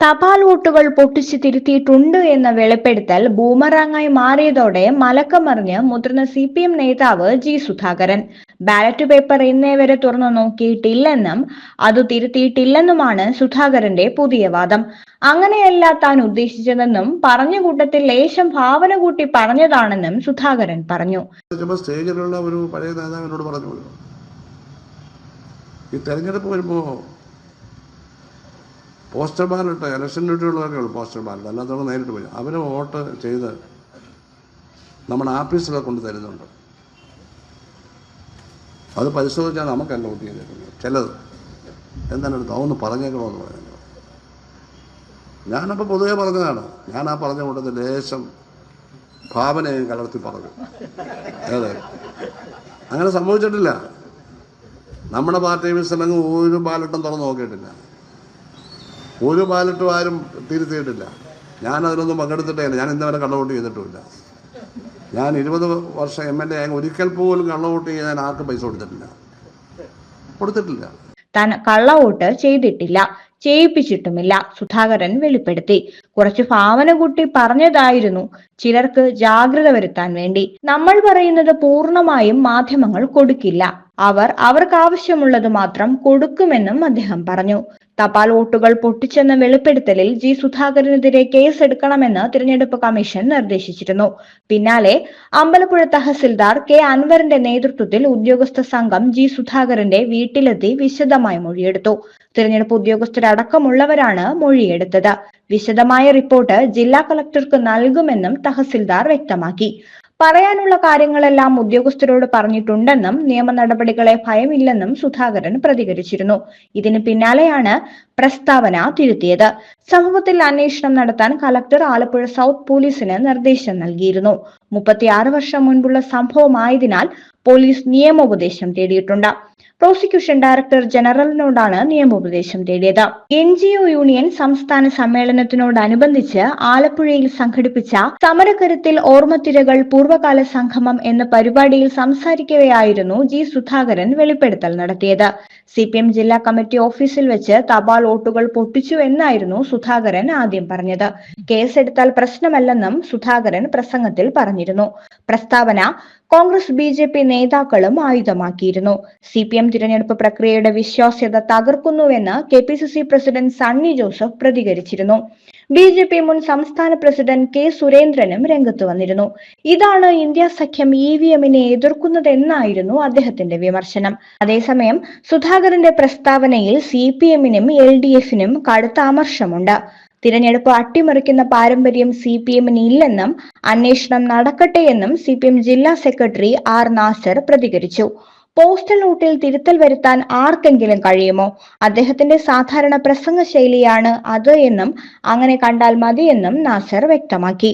തപാൽ വോട്ടുകൾ പൊട്ടിച്ചു തിരുത്തിയിട്ടുണ്ട് എന്ന വെളിപ്പെടുത്തൽ ബൂമറാങ്ങായി മാറിയതോടെ മലക്കമറിഞ്ഞ് മുതിർന്ന സി പി എം നേതാവ് ജി സുധാകരൻ. ബാലറ്റ് പേപ്പർ ഇന്നേ വരെ തുറന്നു നോക്കിയിട്ടില്ലെന്നും അത് തിരുത്തിയിട്ടില്ലെന്നുമാണ് സുധാകരന്റെ പുതിയ വാദം. അങ്ങനെയല്ല താൻ ഉദ്ദേശിച്ചതെന്നും പറഞ്ഞ കൂട്ടത്തിൽ ലേശം ഭാവന കൂട്ടി പറഞ്ഞതാണെന്നും സുധാകരൻ പറഞ്ഞു. സ്റ്റേജിലുള്ള ഒരു പഴയ നേതാവിനോട് പറഞ്ഞു ഈ തെരഞ്ഞെടുപ്പ് വരുമ്പോൾ പോസ്റ്റർ ബാലറ്റ് ഇലക്ഷൻ ഡ്യൂട്ടിയുള്ളവരേ ഉള്ളൂ പോസ്റ്റർ ബാലറ്റ്. അല്ലാത്തവർ നേരിട്ട് പോയി. അവർ വോട്ട് ചെയ്ത് നമ്മുടെ ആഫീസിലൊക്കെ കൊണ്ട് തരുന്നുണ്ട്. അത് പരിശോധിച്ചാൽ നമുക്കല്ല വോട്ട് ചെയ്തിട്ടുണ്ട് ചിലത്. എന്താണ് എടുത്ത് അതൊന്ന് പറഞ്ഞേക്കണമെന്ന് പറയുന്നത്. ഞാനപ്പോൾ പൊതുവെ പറഞ്ഞതാണ്. ഞാൻ ആ പറഞ്ഞ കൂട്ടത്തിൽ ലേശം ഭാവനയും കലർത്തി പറഞ്ഞു. അതെ. അങ്ങനെ സംഭവിച്ചിട്ടില്ല. നമ്മുടെ പാർട്ടി മിസ്റ്റല്ലെങ്കിൽ ഒരു ബാലറ്റും തുറന്ന് നോക്കിയിട്ടില്ല. ഒരു ബാലറ്റും ആരും തിരുത്തിയിട്ടില്ല. ഞാൻ അതിനൊന്നും പങ്കെടുത്തിട്ടേ ഞാൻ ഇന്നവരെ കള്ളവോട്ട് ചെയ്തിട്ടുമില്ല. ഞാൻ ഇരുപത് വർഷം എം എൽ എ ആയി ഒരിക്കൽ പോലും കള്ളവോട്ട് ചെയ്യാൻ ആർക്കും പൈസ കൊടുത്തിട്ടില്ല. കൊടുത്തിട്ടില്ല. താൻ കള്ളവോട്ട് ചെയ്തിട്ടില്ല. ചെയ്യിപ്പിച്ചിട്ടുമില്ല. സുധാകരൻ വെളിപ്പെടുത്തി. കുറച്ച് ഭാവന കൂട്ടി പറഞ്ഞതായിരുന്നു ചിലർക്ക് ജാഗ്രത വരുത്താൻ വേണ്ടി. നമ്മൾ പറയുന്നത് പൂർണമായും മാധ്യമങ്ങൾ കൊടുക്കില്ല. അവർ അവർക്ക് ആവശ്യമുള്ളത് മാത്രം കൊടുക്കുമെന്നും അദ്ദേഹം പറഞ്ഞു. തപാൽ വോട്ടുകൾ പൊട്ടിച്ചെന്ന വെളിപ്പെടുത്തലിൽ ജി സുധാകരനെതിരെ കേസ് എടുക്കണമെന്ന് തിരഞ്ഞെടുപ്പ് കമ്മീഷൻ നിർദ്ദേശിച്ചിരുന്നു. പിന്നാലെ അമ്പലപ്പുഴ തഹസിൽദാർ കെ അൻവറിന്റെ നേതൃത്വത്തിൽ ഉദ്യോഗസ്ഥ സംഘം ജി സുധാകരന്റെ വീട്ടിലെത്തി വിശദമായി മൊഴിയെടുത്തു. തിരഞ്ഞെടുപ്പ് ഉദ്യോഗസ്ഥരടക്കമുള്ളവരാണ് മൊഴിയെടുത്തത്. വിശദമായ റിപ്പോർട്ട് ജില്ലാ കളക്ടർക്ക് നൽകുമെന്നും തഹസിൽദാർ വ്യക്തമാക്കി. പറയാനുള്ള കാര്യങ്ങളെല്ലാം ഉദ്യോഗസ്ഥരോട് പറഞ്ഞിട്ടുണ്ടെന്നും നിയമ നടപടികളെ ഭയമില്ലെന്നും സുധാകരൻ പ്രതികരിച്ചിരുന്നു. ഇതിന് പിന്നാലെയാണ് പ്രസ്താവന തിരുത്തിയത്. സംഭവത്തിൽ അന്വേഷണം നടത്താൻ കലക്ടർ ആലപ്പുഴ സൗത്ത് പോലീസിന് നിർദ്ദേശം നൽകിയിരുന്നു. മുപ്പത്തിയാറ് വർഷം മുൻപുള്ള സംഭവമായതിനാൽ പോലീസ് നിയമോപദേശം തേടിയിട്ടുണ്ട്. പ്രോസിക്യൂഷൻ ഡയറക്ടർ ജനറലിനോടാണ് നിയമോപദേശം തേടിയത്. എൻ ജി ഒ യൂണിയൻ സംസ്ഥാന സമ്മേളനത്തിനോടനുബന്ധിച്ച് ആലപ്പുഴയിൽ സംഘടിപ്പിച്ച സമരക്കരുത്തിൽ ഓർമ്മത്തിരകൾ പൂർവകാല സംഗമം എന്ന പരിപാടിയിൽ സംസാരിക്കവെയായിരുന്നു ജി സുധാകരൻ വെളിപ്പെടുത്തൽ നടത്തിയത്. സി പി എം ജില്ലാ കമ്മിറ്റി ഓഫീസിൽ വെച്ച് തപാൽ വോട്ടുകൾ പൊട്ടിച്ചു എന്നായിരുന്നു സുധാകരൻ ആദ്യം പറഞ്ഞത്. കേസെടുത്താൽ പ്രശ്നമല്ലെന്നും സുധാകരൻ പ്രസംഗത്തിൽ പറഞ്ഞിരുന്നു. പ്രസ്താവന കോൺഗ്രസ് ബി ജെ പി നേതാക്കളും ആയുധമാക്കിയിരുന്നു. സി പി എം തിരഞ്ഞെടുപ്പ് പ്രക്രിയയുടെ വിശ്വാസ്യത തകർക്കുന്നുവെന്ന് K P C C president Sunny Joseph പ്രതികരിച്ചിരുന്നു. ബി ജെ പി മുൻ സംസ്ഥാന പ്രസിഡന്റ് കെ സുരേന്ദ്രനും രംഗത്ത് വന്നിരുന്നു. ഇതാണ് ഇന്ത്യ സഖ്യം ഇ വി എമ്മിനെ എതിർക്കുന്നതെന്നായിരുന്നു അദ്ദേഹത്തിന്റെ വിമർശനം. അതേസമയം സുധാകരന്റെ പ്രസ്താവനയിൽ സി പി എമ്മിനും എൽ ഡി എഫിനും കടുത്ത അമർഷമുണ്ട്. തിരഞ്ഞെടുപ്പ് അട്ടിമറിക്കുന്ന പാരമ്പര്യം സി പി എമ്മിന് ഇല്ലെന്നും അന്വേഷണം നടക്കട്ടെ എന്നും സി പി എം ജില്ലാ സെക്രട്ടറി ആർ നാസർ പ്രതികരിച്ചു. പോസ്റ്റൽ നോട്ടിൽ തിരുത്തൽ വരുത്താൻ ആർക്കെങ്കിലും കഴിയുമോ? അദ്ദേഹത്തിന്റെ സാധാരണ പ്രസംഗ ശൈലിയാണ് അത് എന്നും അങ്ങനെ കണ്ടാൽ മതിയെന്നും നാസർ വ്യക്തമാക്കി.